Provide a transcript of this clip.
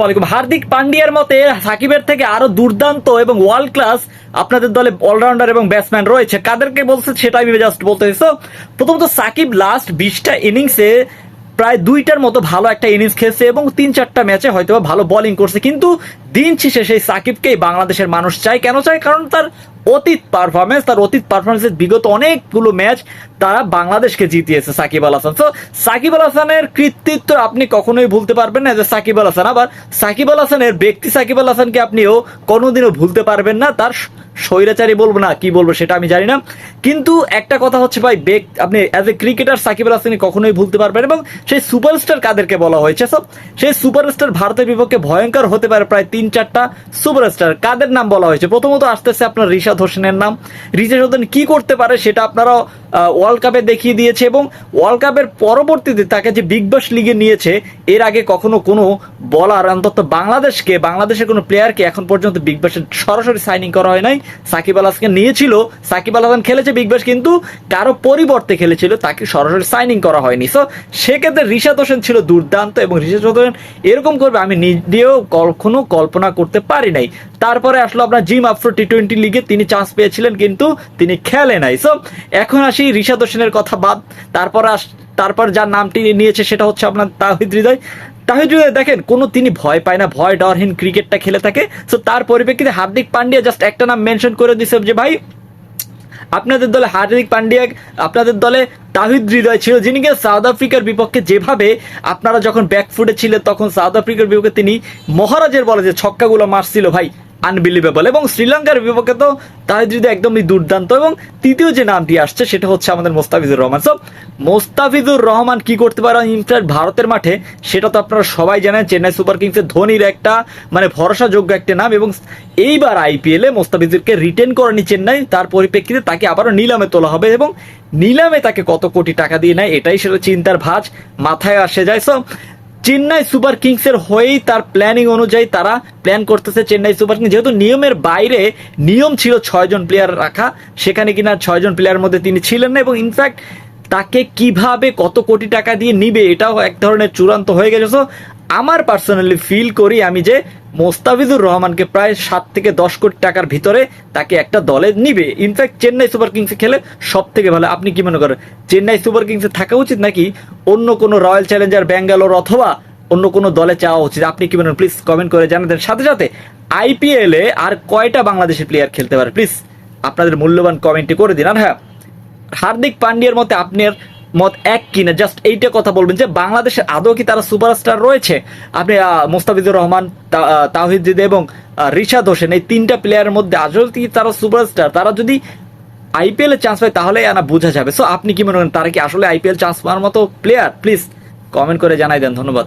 হার্দিক পান্ডিয়ার মতে সাকিবের থেকে আরও দুর্দান্ত এবং ওয়ার্ল্ড ক্লাস আপনাদের দলে অলরাউন্ডার এবং ব্যাটসম্যান রয়েছে। কাদেরকে বলছে সেটা আমি জাস্ট বলতে চাইছো প্রথমত সাকিব লাস্ট বিশটা ইনিংসে প্রায় দুইটার মতো ভালো একটা ইনিংস খেলছে এবং তিন চারটা ম্যাচে হয়তো ভালো বোলিং করছে। কিন্তু দিন শেষে সেই সাকিবকেই বাংলাদেশের মানুষ চায়। কেন চায়? কারণ তার অতীত পারফরমেন্স তার অতীত পারফরমেন্সের বিগত অনেকগুলো ম্যাচ তারা বাংলাদেশকে জিতিয়েছে সাকিব আল হাসান। তো সাকিব আল হাসানের কৃতিত্ব আপনি কখনোই ভুলতে পারবেন না যে সাকিব আল হাসান। আবার সাকিব আল হাসানের ব্যক্তি সাকিব আল হাসানকে আপনিও কোনোদিনও ভুলতে পারবেন না। তার স্বৈরাচারী বলব না, কি বলব সেটা আমি জানি না। কিন্তু একটা কথা হচ্ছে ভাই বেক আপনি as a cricketer Shakib Al হাসানকে কখনোই ভুলতে পারবেন এবং সেই সুপারস্টার কাদেরকে বলা হয়েছে। সব সেই সুপারস্টার ভারতের বিপক্ষে ভয়ঙ্কর হতে পারে প্রায় তিন চারটা সুপারস্টার কাদের নাম বলা হয়েছে? প্রথমত আসতেছে আপনার রিশাদ হোসেনের নাম। রিশাদ হোসেন কি করতে পারে সেটা আপনারা ওয়ার্ল্ড কাপে দেখিয়ে দিয়েছে এবং ওয়ার্ল্ড কাপের পরবর্তীতে তাকে যে বিগ বাস লিগে নিয়েছে, এর আগে কখনো কোনো বলার অন্তত বাংলাদেশকে, বাংলাদেশের কোনো প্লেয়ারকে এখন পর্যন্ত বিগ বাসে সরাসরি সাইনিং করা হয় নাই। সাকিব আল নিয়েছিল। সাকিব আল হাসান খেলেছে বিগ বাস কিন্তু কারও পরিবর্তে খেলেছিল, তাকে সরাসরি সাইনিং করা হয়নি। সো সেক্ষেত্রে রিশাদ হোসেন ছিল দুর্দান্ত এবং রিশাদ হোসেন এরকম করবে, আমি নিজেও কখনো কল্পনা করতে পারি নাই। তারপরে আসলো আপনার জিম আফ্রো টি টোয়েন্টি লিগে তিনি চান্স পেয়েছিলেন কিন্তু তিনি খেলে নাই। সো এখন আসি রিশাদ হোসেনের কথা বাদ। তারপর আস, তারপর যার নামটি নিয়েছে সেটা হচ্ছে আপনার তাহিদ হৃদয়। তাহিদ হৃদয়, দেখেন, কোনো তিনি ভয় পায় না। ভয় ডরহীন ক্রিকেটটা খেলে থাকে। সো তার পরিপ্রেক্ষিতে হার্দিক পান্ডিয়া জাস্ট একটা নাম মেনশন করে দিছে যে, ভাই, আপনাদের দলে হার্দিক পান্ডিয়া, আপনাদের দলে তাহিদ হৃদয় ছিল। যিনি কিনা সাউথ আফ্রিকার বিপক্ষে যেভাবে আপনারা যখন ব্যাকফুটে ছিলেন, তখন সাউথ আফ্রিকার বিপক্ষে তিনি মহারাজের বলে যে ছক্কাগুলো মারছিল, ভাই আনবিলিভেবল এবং শ্রীলঙ্কার বিপক্ষে তো তাহিদ একদমই দুর্দান্ত এবং তৃতীয় যে নামটি আসছে সেটা হচ্ছে আমাদের মোস্তাফিজুর রহমান। সব মোস্তাফিজুর রহমান কি করতে পারে ইনফ্যাক্ট ভারতের মাঠে? সেটা তো আপনারা সবাই জানেন, চেন্নাই সুপার কিংসের ধোনির একটা মানে ভরসাযোগ্য একটা নাম এবং এইবার আইপিএলে মোস্তাফিজুরকে রিটেন করেনি চেন্নাই, তার পরিপ্রেক্ষিতে তাকে আবারও নিলামে তোলা হবে এবং নিলামে তাকে কত কোটি টাকা দিয়ে নেয়, এটাই সেটা চিন্তার ভাঁজ, মাথায় আসে যায়। সো চেন্নাই সুপার কিংসের হয়েই তার প্ল্যানিং অনুযায়ী তারা প্ল্যান করতেছে চেন্নাই সুপার কিংস। যেহেতু নিয়মের বাইরে নিয়ম ছিল ছয়জন প্লেয়ার রাখা, সেখানে কিনা ছয়জন প্লেয়ারের মধ্যে তিনি ছিলেন না এবং ইনফ্যাক্ট তাকে কীভাবে কত কোটি টাকা দিয়ে নিবে এটাও এক ধরনের চূড়ান্ত হয়ে গেছে। সো আমার পার্সোনালি ফিল করি আমি যে মোস্তাফিজুর রহমানকে প্রায় সাত থেকে দশ কোটি টাকার ভিতরে তাকে একটা দলে নিবে। ইনফ্যাক্ট চেন্নাই সুপার কিংসে খেলে সব থেকে ভালো। আপনি কি মনে করেন, চেন্নাই সুপার কিংসে থাকা উচিত নাকি অন্য কোনো রয়্যাল চ্যালেঞ্জার ব্যাঙ্গালোর অথবা অন্য কোনো দলে চাওয়া উচিত? আপনি কি মনে করেন প্লিজ কমেন্ট করে জানাতেন। সাথে সাথে আইপিএলে আর কয়টা বাংলাদেশের প্লেয়ার খেলতে পারে? প্লিজ আপনাদের মূল্যবান কমেন্টটি করে দিন। আর হ্যাঁ হার্দিক পান্ডিয়ার মতে আপনার মত এক কিনা? জাস্ট এইটা কথা বলবেন যে বাংলাদেশের আদৌ কি তারা সুপারস্টার রয়েছে? আপনি মোস্তাফিজুর রহমান তা- আহ, এবং রিশাদ হোসেন এই তিনটা প্লেয়ারের মধ্যে আসলে কি তারা সুপারস্টার? তারা যদি আইপিএল চান্স পায় তাহলে আনা বোঝা যাবে। সো আপনি কি মনে করেন তারা কি আসলে আইপিএল চান্স পাওয়ার মতো প্লেয়ার প্লিজ কমেন্ট করে জানাই দেন। ধন্যবাদ।